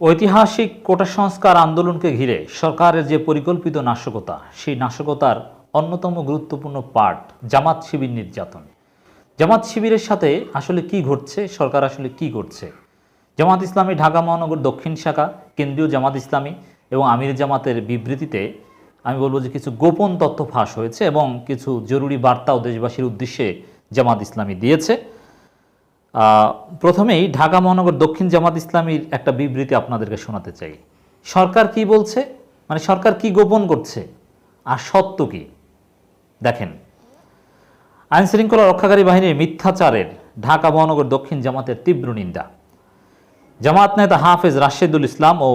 ঐতিহাসিক কোটা সংস্কার আন্দোলনকে ঘিরে সরকারের যে পরিকল্পিত নাশকতা, সেই নাশকতার অন্যতম গুরুত্বপূর্ণ পার্ট জামাত শিবির নির্যাতন। জামাত শিবিরের সাথে আসলে কি ঘটছে, সরকার আসলে কি করছে? জামাত ইসলামী ঢাকা মহানগর দক্ষিণ শাখা, কেন্দ্রীয় জামাত ইসলামী এবং আমির জামাতের বিবৃতিতে আমি বলব যে কিছু গোপন তথ্য ফাঁস হয়েছে এবং কিছু জরুরি বার্তাও দেশবাসীর উদ্দেশ্যে জামাত ইসলামী দিয়েছে। প্রথমেই ঢাকা মহানগর দক্ষিণ জামাত ইসলামীর একটা বিবৃতি আপনাদেরকে শোনাতে চাই। সরকার কি বলছে? মানে সরকার কি গোপন করছে? আর সত্য কি? দেখেন আইন শৃঙ্খলা রক্ষাকারী বাহিনীর মিথ্যাচারের ঢাকা মহানগর দক্ষিণ জামাতের তীব্র নিন্দা। জামাত নেতা হাফেজ রাশেদুল ইসলাম ও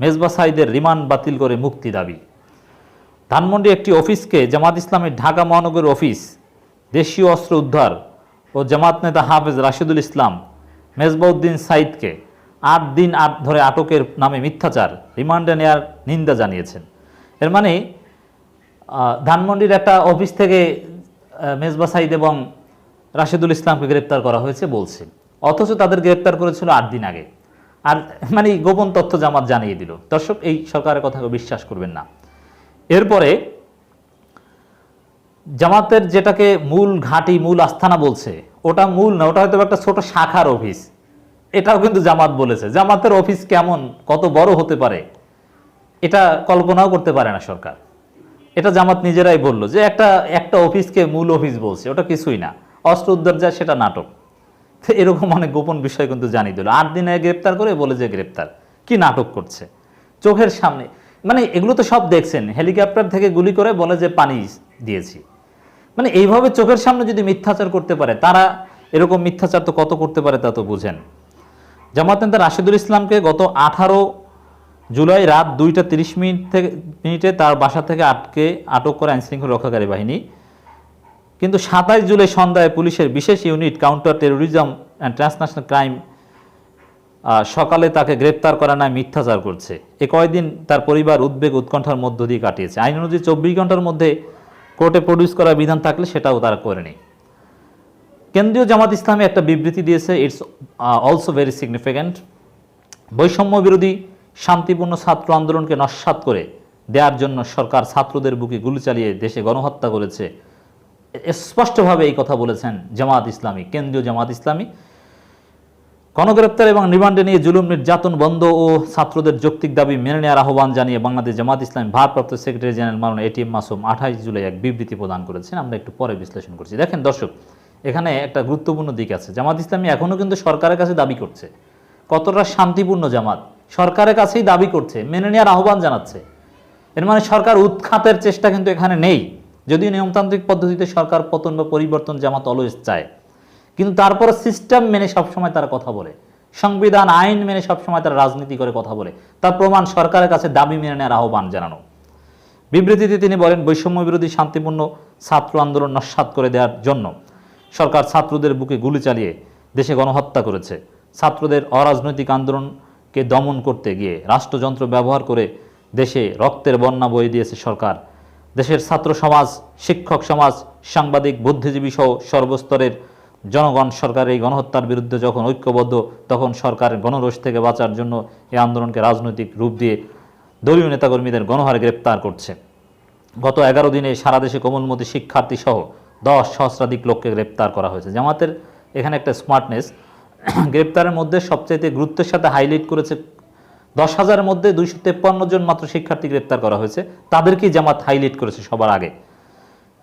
মেজবা সাইদের রিমান্ড বাতিল করে মুক্তি দাবি। ধানমন্ডি একটি অফিসকে জামাত ইসলামের ঢাকা মহানগর অফিস দেশীয় অস্ত্র উদ্ধার ও জামাত নেতা হাফেজ রাশিদুল ইসলাম মেজবাউদ্দিন সাইদকে আট দিন আট ধরে আটকের নামে মিথ্যাচার, রিমান্ডে নেয়ার নিন্দা জানিয়েছেন। এর মানে ধানমন্ডির একটা অফিস থেকে মেজবা সাইদ এবং রাশিদুল ইসলামকে গ্রেপ্তার করা হয়েছে বলছে। অথচ তাদের গ্রেপ্তার করেছিল আট দিন আগে। আর মানে গোপন তথ্য জামাত জানিয়ে দিল। দর্শক, এই সরকারের কথাকে বিশ্বাস করবেন না। এরপরে জামাতের যেটাকে মূল ঘাঁটি, মূল আস্থানা বলছে, ওটা মূল না, ওটা হয়তো একটা ছোট শাখার অফিস। এটাও কিন্তু জামাত বলেছে। জামাতের অফিস কেমন, কত বড় হতে পারে, এটা কল্পনাও করতে পারে না সরকার। এটা জামাত নিজেরাই বলল যে একটা একটা অফিসকে মূল অফিস বলছে, ওটা কিছুই না। অস্ত্র উদ্ধার যায়, সেটা নাটক। তো এরকম অনেক গোপন বিষয় কিন্তু জানিয়ে দিল। আট দিনে গ্রেপ্তার করে বলে যে গ্রেপ্তার। কি নাটক করছে? চোখের সামনে মানে এগুলো তো সব দেখছেন। হেলিকপ্টার থেকে গুলি করে বলে যে পানি দিয়েছি। মানে এইভাবে চোখের সামনে যদি মিথ্যাচার করতে পারে, তারা এরকম মিথ্যাচার তো কত করতে পারে তা তো বুঝেন। জামাত নেতা রাশিদুল ইসলামকে গত আঠারো জুলাই রাত দুইটা তিরিশ মিনিট থেকে, মিনিটে তার বাসা থেকে আটকে আটক করে আইনশৃঙ্খলা রক্ষাকারী বাহিনী। কিন্তু সাতাইশ জুলাই সন্ধ্যায় পুলিশের বিশেষ unit counter terrorism and transnational crime সকালে তাকে গ্রেপ্তার করা নয় মিথ্যাচার করছে। এ কয়দিন তার পরিবার উদ্বেগ উৎকণ্ঠার মধ্য দিয়ে কাটিয়েছে। আইন অনুযায়ী চব্বিশ ঘণ্টার মধ্যে কোর্টে প্রডিউস করার বিধান থাকলে সেটাও তারা করে করেনি কেন্দ্রীয় জামাত ইসলামী একটা বিবৃতি দিয়েছে ইটস অলসো ভেরি সিগনিফিক্যান্ট বৈষম্য বিরোধী শান্তিপূর্ণ ছাত্র আন্দোলনকে নস্বাত করে দেওয়ার জন্য সরকার ছাত্রদের বুকে গুলি চালিয়ে দেশে গণহত্যা করেছে। স্পষ্টভাবে এই কথা বলেছেন জামাত ইসলামী, কেন্দ্রীয় জামাত ইসলামী। গণগ্রেপ্তার এবং রিমান্ডে নিয়ে জুলুম, নির্যাতন বন্ধ ও ছাত্রদের যৌক্তিক দাবি মেনে নেওয়ার আহ্বান জানিয়ে বাংলাদেশ জামাত ইসলামী ভারপ্রাপ্ত সেক্রেটারি জেনারেল মারুন এটিএম মাসুম আঠাইশ জুলাই এক বিবৃতি প্রদান করেছেন। আমরা একটু পরে বিশ্লেষণ করছি। দেখেন দর্শক, এখানে একটা গুরুত্বপূর্ণ দিক আছে। জামাত ইসলামী এখনও কিন্তু সরকারের কাছে দাবি করছে। কতটা শান্তিপূর্ণ জামাত? সরকারের কাছেই দাবি করছে, মেনে নেওয়ার আহ্বান জানাচ্ছে। এর মানে সরকার উৎখাতের চেষ্টা কিন্তু এখানে নেই। যদিও নিয়মতান্ত্রিক পদ্ধতিতে সরকার পতন বা পরিবর্তন জামাত অলওয়েজ চায়। কিন্তু তারপর সিস্টেম মেনে সবসময় তারা কথা বলে। সংবিধান, আইন মেনে সবসময় তারা রাজনীতি করে কথা বলে। তার প্রমাণ সরকারের কাছে দাবি মেনে নেওয়ার আহ্বান জানানো। বিবৃতিতে তিনি বলেন, বৈষম্য বিরোধী শান্তিপূর্ণ ছাত্র আন্দোলন নস্বাত করে দেওয়ার জন্য সরকার ছাত্রদের বুকে গুলি চালিয়ে দেশে গণহত্যা করেছে। ছাত্রদের অরাজনৈতিক আন্দোলনকে দমন করতে গিয়ে রাষ্ট্রযন্ত্র ব্যবহার করে দেশে রক্তের বন্যা বয়ে দিয়েছে সরকার। দেশের ছাত্র সমাজ, শিক্ষক সমাজ, সাংবাদিক, বুদ্ধিজীবী সহ সর্বস্তরের জনগণ সরকার এই গণহত্যার বিরুদ্ধে যখন ঐক্যবদ্ধ, তখন সরকার গণরোষ থেকে বাঁচার জন্য এই আন্দোলনকে রাজনৈতিক রূপ দিয়ে দলীয় নেতাকর্মীদের গণহারে গ্রেপ্তার করছে। গত এগারো দিনে সারা দেশে কোমলমতি শিক্ষার্থী সহ দশ সহস্রাধিক লোককে গ্রেপ্তার করা হয়েছে। জামাতের এখানে একটা স্মার্টনেস, গ্রেপ্তারের মধ্যে সবচাইতে গুরুত্বের সাথে হাইলাইট করেছে দশ হাজারের মধ্যে দুইশো তেপ্পান্ন জন মাত্র শিক্ষার্থী গ্রেপ্তার করা হয়েছে। তাদেরকেই জামাত হাইলাইট করেছে সবার আগে।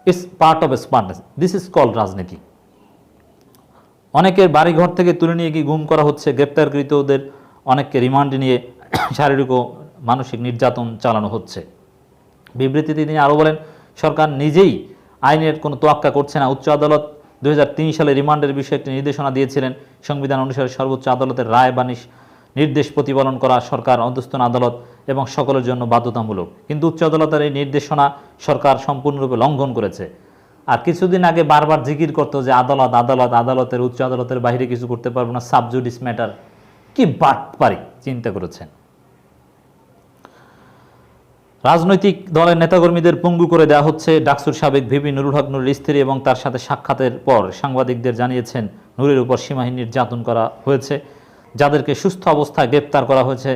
It's part of smartness this is call রাজনীতি। অনেকের বাড়িঘর থেকে তুলে নিয়ে গিয়ে গুম করা হচ্ছে। গ্রেপ্তারকৃতদের অনেককে রিমান্ডে নিয়ে শারীরিক ও মানসিক নির্যাতন চালানো হচ্ছে। বিবৃতিতে তিনি আরও বলেন, সরকার নিজেই আইনের কোনো তোয়াক্কা করছে না। উচ্চ আদালত দুই হাজার তিন সালে রিমান্ডের বিষয়ে একটি নির্দেশনা দিয়েছিলেন। সংবিধান অনুসারে সর্বোচ্চ আদালতের রায় বানিশ নির্দেশ প্রতিপালন করা সরকার অধ্যস্থন আদালত এবং সকলের জন্য বাধ্যতামূলক। কিন্তু উচ্চ আদালতের এই নির্দেশনা সরকার সম্পূর্ণরূপে লঙ্ঘন করেছে। আর কিছুদিন আগে বারবার জিকির করতো যে আদালত আদালত, আদালতের, উচ্চ আদালতের বাইরে কিছু করতে পারব না সাবজুডিস ম্যাটার কি বাট পারি চিন্তা করেছেন। রাজনৈতিক দলের নেতাকর্মীদের পঙ্গু করে দেওয়া হচ্ছে ডাকসুর সাবেক ভিপি নুরুল হক নুরের স্ত্রী এবং তার সাথে সাক্ষাতের পর সাংবাদিকদের জানিয়েছেন, নুরের উপর সীমাহীন নির্যাতন করা হয়েছে। যাদেরকে সুস্থ অবস্থায় গ্রেপ্তার করা হয়েছে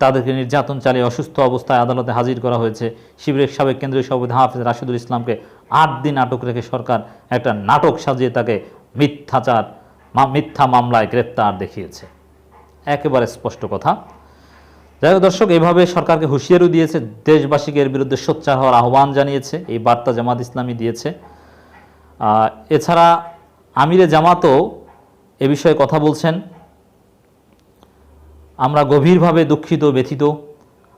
তাদেরকে নির্যাতন চালিয়ে অসুস্থ অবস্থায় আদালতে হাজির করা হয়েছে। শিবিরের সাবেক কেন্দ্রীয় সভাপতি হাফিজ রাশিদুল ইসলামকে আট দিন আটক রেখে সরকার একটা নাটক সাজিয়ে তাকে মিথ্যাচার মিথ্যা মামলায় গ্রেপ্তার দেখিয়েছে। একেবারে স্পষ্ট কথা। যাই হোক দর্শক, এভাবে সরকারকে হুঁশিয়ারও দিয়েছে, দেশবাসীকে এর বিরুদ্ধে সোচ্চার হওয়ার আহ্বান জানিয়েছে, এই বার্তা জামাত ইসলামী দিয়েছে। এছাড়া আমিরে জামাতও এ বিষয়ে কথা বলছেন। আমরা গভীরভাবে দুঃখিত, ব্যথিত।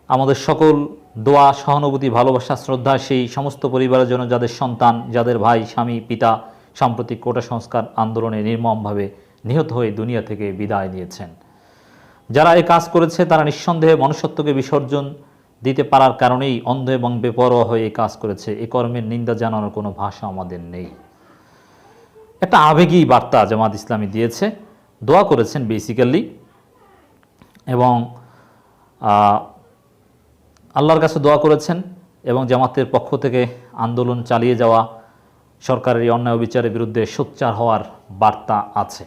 আমাদের সকল দোয়া, সহানুভূতি, ভালোবাসা, শ্রদ্ধা সেই সমস্ত পরিবারের জন্য যাদের সন্তান, যাদের ভাই, স্বামী, পিতা সাম্প্রতিক কোটা সংস্কার আন্দোলনে নির্মমভাবে নিহত হয়ে দুনিয়া থেকে বিদায় নিয়েছেন। যারা এই কাজ করেছে, তারা নিঃসন্দেহে মনুষ্যত্বকে বিসর্জন দিতে পারার কারণেই অন্ধ এবং বেপরোয়া হয়ে এই কাজ করেছে। এ কর্মের নিন্দা জানানোর কোনো ভাষা আমাদের নেই। একটা আবেগী বার্তা জামাত ইসলামী দিয়েছে। দোয়া করেছেন বেসিক্যালি এবং আল্লাহর কাছে দোয়া করেছেন এবং জামাতের পক্ষ থেকে আন্দোলন চালিয়ে যাওয়া সরকারের অন্যায় বিচারের বিরুদ্ধে সোচ্চার হওয়ার বার্তা আছে।